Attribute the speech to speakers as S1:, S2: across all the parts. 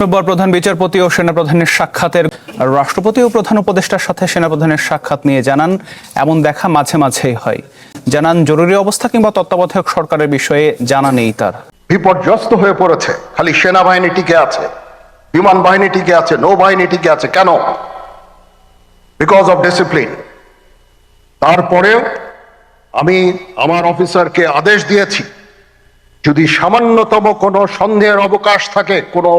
S1: রোববার প্রধান বিচারপতি ও সেনাপ্রধানের সাক্ষাতের রাষ্ট্রপতি ও প্রধান উপদেষ্টার সাথে সেনাপ্রধানের সাক্ষাৎ নিয়ে জানান, এমন দেখা মাঝে মাঝেই হয়। জানান, জরুরি অবস্থা কিংবা তত্ত্বাবধায়ক সরকারের বিষয়ে জানা নেই তার।
S2: বিপর্যস্ত হয়ে পড়েছে, খালি সেনাবাহিনী টিকে আছে, বিমান বাহিনী টিকে আছে, নৌবাহিনী টিকে আছে, কেন? বিকজ অফ ডিসিপ্লিন তারপরেও আমি আমার অফিসারকে আদেশ দিয়েছি, যদি সামান্যতম কোনো সন্দেহের অবকাশ থাকে, কোনো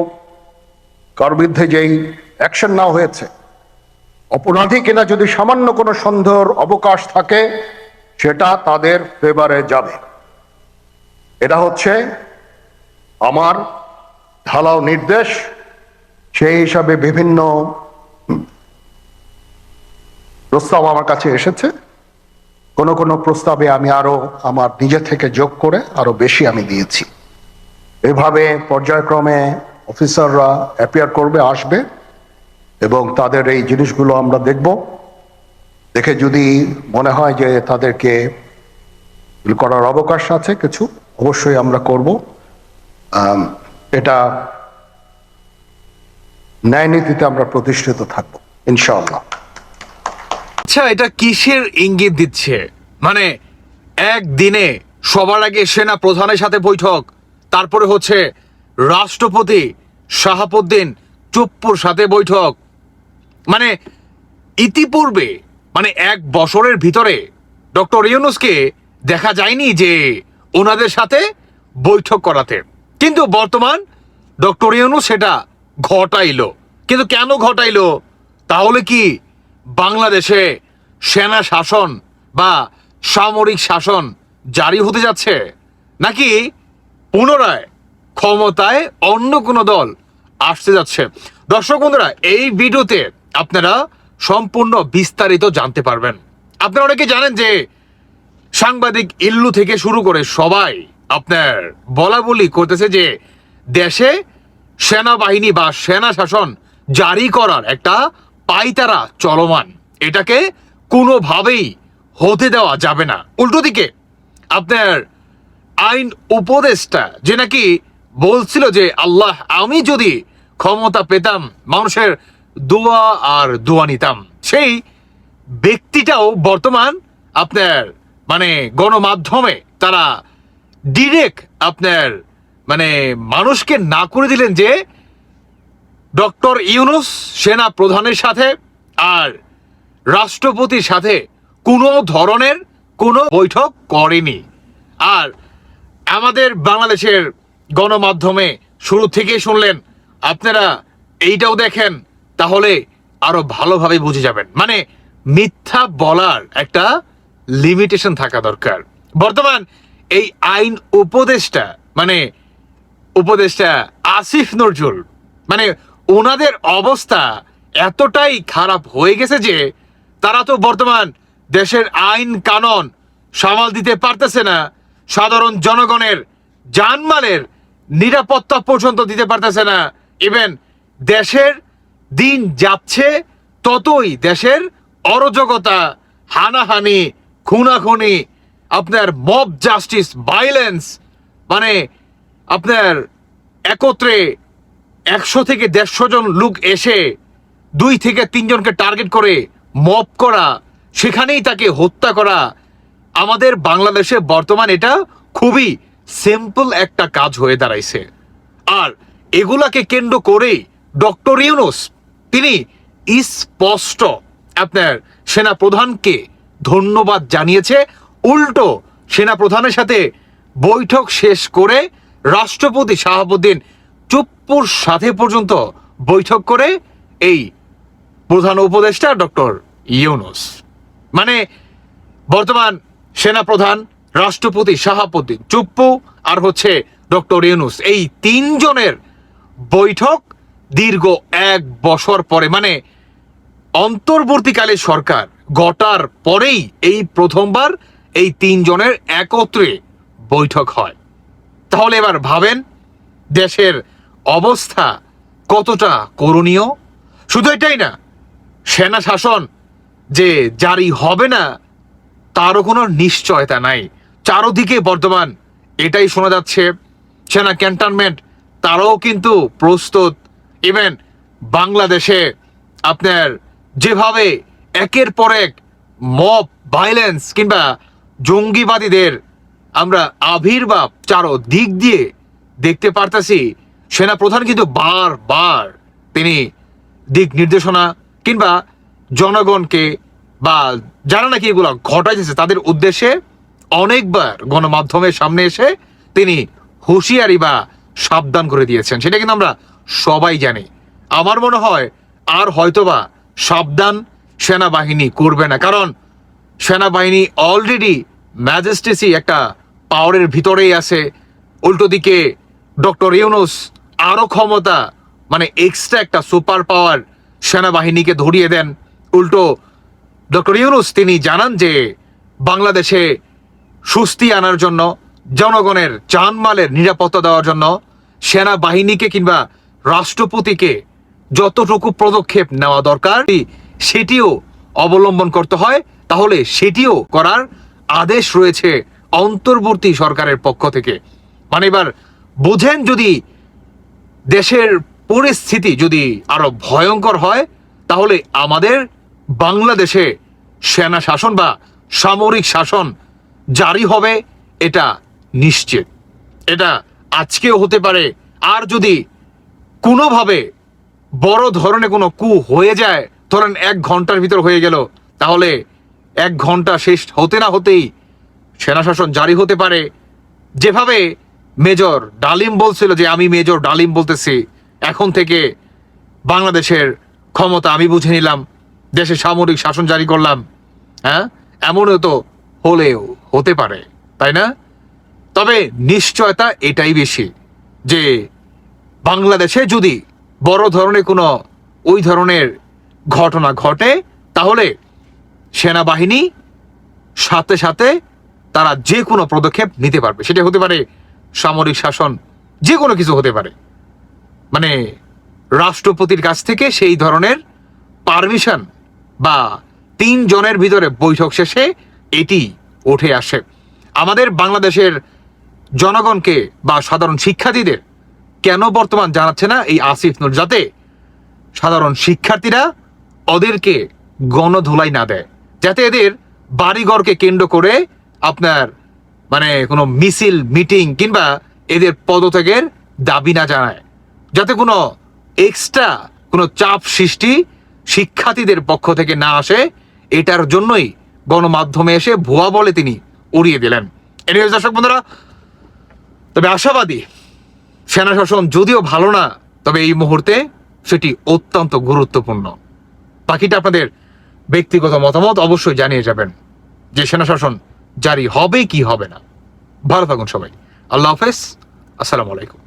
S2: কার বিরুদ্ধে যেই অ্যাকশন নেওয়া হয়েছে? অপরাধী কিনা যদি সামান্য কোনো সন্দেহের অবকাশ থাকে, সেটা তাদের ফেভারে যাবে। এটা হচ্ছে আমার ঢালাও নির্দেশ, সেই হিসাবে বিভিন্ন প্রস্তাব আমার কাছে এসেছে। কোন কোন প্রস্তাবে আমি আরও আমার নিজে থেকে যোগ করে আরও বেশি আমি দিয়েছি। এভাবে পর্যায়ক্রমে অফিসাররা অ্যাপিয়ার করবে, আসবে, এবং তাদের এই জিনিসগুলো আমরা দেখব। দেখে যদি মনে হয় যে তাদেরকে করার অবকাশ আছে কিছু, অবশ্যই আমরা করব। এটা ন্যায় নীতিতে আমরা প্রতিষ্ঠিত থাকব, ইনশাআল্লাহ।
S3: আচ্ছা এটা কিসের ইঙ্গিত দিচ্ছে? মানে একদিনে সবার আগে সেনা প্রধানের সাথে বৈঠক, তারপরে হচ্ছে রাষ্ট্রপতি শাহাবুদ্দিন চুপ্পুর সাথে বৈঠক। মানে ইতিপূর্বে মানে এক বছরের ভিতরে ডক্টর ইউনুসকে দেখা যায়নি যে ওনাদের সাথে বৈঠক করাতে। কিন্তু বর্তমান ডক্টর ইউনুস সেটা ঘটাইলো। কিন্তু কেন ঘটাইলো? তাহলে কি বাংলাদেশে সেনা শাসন বা সামরিক শাসন জারি হতে যাচ্ছে? নাকি পুনরায় ক্ষমতায় অন্য কোনো দল আসতে যাচ্ছে। দর্শক বন্ধুরা, এই ভিডিওতে আপনারা সম্পূর্ণ বিস্তারিত জানতে পারবেন। আপনারা অনেকে জানেন যে সাংবাদিক ইল্লু থেকে শুরু করে সবাই আপনার বলা বলি করতেছে যে দেশে সেনাবাহিনী বা সেনা শাসন জারি করার একটা পাইতারা চলমান। এটাকে কোনোভাবেই হতে দেওয়া যাবে না। উল্টো দিকে, আপনার আইন উপদেষ্টা যে নাকি বলছিল যে, আল্লাহ, আমি যদি ক্ষমতা পেতাম, মানুষের দোয়া আর দোয়া নিতাম। সেই ব্যক্তিটাও বর্তমান আপনার মানে গণমাধ্যমে তারা ডিরেক্ট আপনার মানে মানুষকে না করে দিলেন যে, ডক্টর ইউনুস সেনা প্রধানের সাথে আর রাষ্ট্রপতির সাথে কোনো ধরনের কোনো বৈঠক করেনি। আর আমাদের বাংলাদেশের গণমাধ্যমে শুরু থেকেই শুনলেন আপনারা এইটাও দেখেন, তাহলে আরও ভালোভাবে বুঝে যাবেন। মানে মিথ্যা বলার একটা লিমিটেশন থাকা দরকার। বর্তমান এই আইন উপদেষ্টা মানে উপদেষ্টা আসিফ নজরুল মানে ওনাদের অবস্থা এতটাই খারাপ হয়ে গেছে যে তারা তো বর্তমান দেশের আইন কানুন সামাল দিতে পারতেছে না, সাধারণ জনগণের জানমালের নিরাপত্তা পর্যন্ত দিতে পারতেছে না ইভেন দেশের দিন যাচ্ছে, ততই দেশের অরাজকতা, হানাহানি, খুনাখুনি, আপনার মব জাস্টিস ভাইলেন্স মানে আপনার একত্রে একশো থেকে দেড়শো জন লোক এসে দুই থেকে তিনজনকে টার্গেট করে মব করা, সেখানেই তাকে হত্যা করা। আমাদের বাংলাদেশে বর্তমান এটা খুবই সিম্পল একটা কাজ হয়ে দাঁড়াইছে। আর এগুলাকে কেন্দ্র করেই ডক্টর ইউনুস, তিনি স্পষ্ট আপনার সেনা প্রধানকে ধন্যবাদ জানিয়েছে। উল্টো সেনা প্রধানের সাথে বৈঠক শেষ করে রাষ্ট্রপতি শাহাবুদ্দিন চুপ্পুর সাথে পর্যন্ত বৈঠক করে এই প্রধান উপদেষ্টা ডক্টর ইউনুস। মানে বর্তমান সেনা প্রধান রাষ্ট্রপতি শাহাবুদ্দিন চুপ্পু আর হচ্ছে ডক্টর ইউনুস, এই তিনজনের বৈঠক দীর্ঘ এক বছর পরে মানে অন্তর্বর্তীকালে সরকার গটার পরেই এই প্রথমবার এই তিনজনের একত্রে বৈঠক হয়। তাহলে এবার ভাবেন, দেশের অবস্থা কতটা করণীয়? শুধু এটাই না, সেনা শাসন যে জারি হবে না, তারও কোনো নিশ্চয়তা নাই। চারোদিকে বর্তমান এটাই শোনা যাচ্ছে, সেনা ক্যান্টনমেন্ট তারাও কিন্তু প্রস্তুত। ইভেন বাংলাদেশে আপনার যেভাবে একের পর এক মব ভাইলেন্স কিংবা জঙ্গিবাদীদের আমরা আবির্ভাব চারো দিক দিয়ে দেখতে পারতাছি, সেনাপ্রধান কিন্তু বারবার তিনি দিক নির্দেশনা কিংবা জনগণকে বা যারা নাকি এগুলো ঘটাইতেছে তাদের উদ্দেশ্যে অনেকবার গণমাধ্যমের সামনে এসে তিনি হুঁশিয়ারি বা সাবধান করে দিয়েছেন। সেটা কিন্তু আমরা সবাই জানি। আমার মনে হয় আর হয়তোবা সাবধান সেনাবাহিনী করবে না। কারণ সেনাবাহিনী অলরেডি ম্যাজেস্টেসি একটা পাওয়ারের ভিতরেই আছে। উল্টো দিকে ডক্টর ইউনুস আরও ক্ষমতা মানে এক্সট্রা একটা সুপার পাওয়ার সেনাবাহিনীকে ধরিয়ে দেন। উল্টো ডক্টর ইউনুস তিনি জানান যে বাংলাদেশে সুস্থি আনার জন্য জনগণের জানমালের নিরাপত্তা দেওয়ার জন্য সেনাবাহিনীকে কিংবা রাষ্ট্রপতিকে যতটুকু পদক্ষেপ নেওয়া দরকার, সেটিও অবলম্বন করতে হয়। তাহলে সেটিও করার আদেশ রয়েছে অন্তর্বর্তী সরকারের পক্ষ থেকে। মানে এবার বোঝেন যদি দেশের পরিস্থিতি যদি আরও ভয়ঙ্কর হয়, তাহলে আমাদের বাংলাদেশে সেনা শাসন বা সামরিক শাসন জারি হবে, এটা নিশ্চিত। এটা আজকেও হতে পারে, আর যদি কোনোভাবে বড় ধরনের কোনো কু হয়ে যায়, ধরেন এক ঘণ্টার ভিতর হয়ে গেল, তাহলে এক ঘণ্টা শেষ হতে না হতেই সেনা শাসন জারি হতে পারে। যেভাবে মেজর ডালিম বলছিল যে, আমি মেজর ডালিম বলতেছি, এখন থেকে বাংলাদেশের ক্ষমতা আমি বুঝে নিলাম দেশে সামরিক শাসন জারি করলাম। হ্যাঁ? এমনও তো হলেও হতে পারে, তাই না? তবে নিশ্চয়তা এটাই বেশি যে বাংলাদেশে যদি বড় ধরনের কোনো ওই ধরনের ঘটনা ঘটে, তাহলে সেনাবাহিনী সাথে সাথে তারা যে কোনো পদক্ষেপ নিতে পারবে। সেটা হতে পারে সামরিক শাসন, যে কোনো কিছু হতে পারে। মানে রাষ্ট্রপতির কাছ থেকে সেই ধরনের পারমিশন বা তিন জনের ভিতরে বৈঠক শেষে এটি উঠে আসে। আমাদের বাংলাদেশের জনগণকে বা সাধারণ শিক্ষার্থীদের কেন বর্তমান জানাচ্ছে না এই আসিফ নূর, যাতে সাধারণ শিক্ষার্থীরা ওদেরকে গণধুলাই না দেয়, যাতে এদের বাড়িঘরকে কেন্দ্র করে আপনার মানে কোনো মিছিল, মিটিং কিংবা এদের পদত্যাগের দাবি না জানায়, যাতে কোনো এক্সট্রা কোনো চাপ সৃষ্টি শিক্ষার্থীদের পক্ষ থেকে না আসে, এটার জন্যই গণমাধ্যমে এসে ভুয়া বলে তিনি উড়িয়ে দিলেন। এনিওয়েজ দর্শক বন্ধুরা তবে আশাবাদী সেনা শাসন যদিও ভালো না, তবে এই মুহূর্তে সেটি অত্যন্ত গুরুত্বপূর্ণ। বাকিটা আপনাদের ব্যক্তিগত মতামত অবশ্যই জানিয়ে যাবেন যে সেনা শাসন জারি হবে কি হবে না। ভালো থাকুন সবাই। আল্লাহ হাফেজ। আসসালামু আলাইকুম।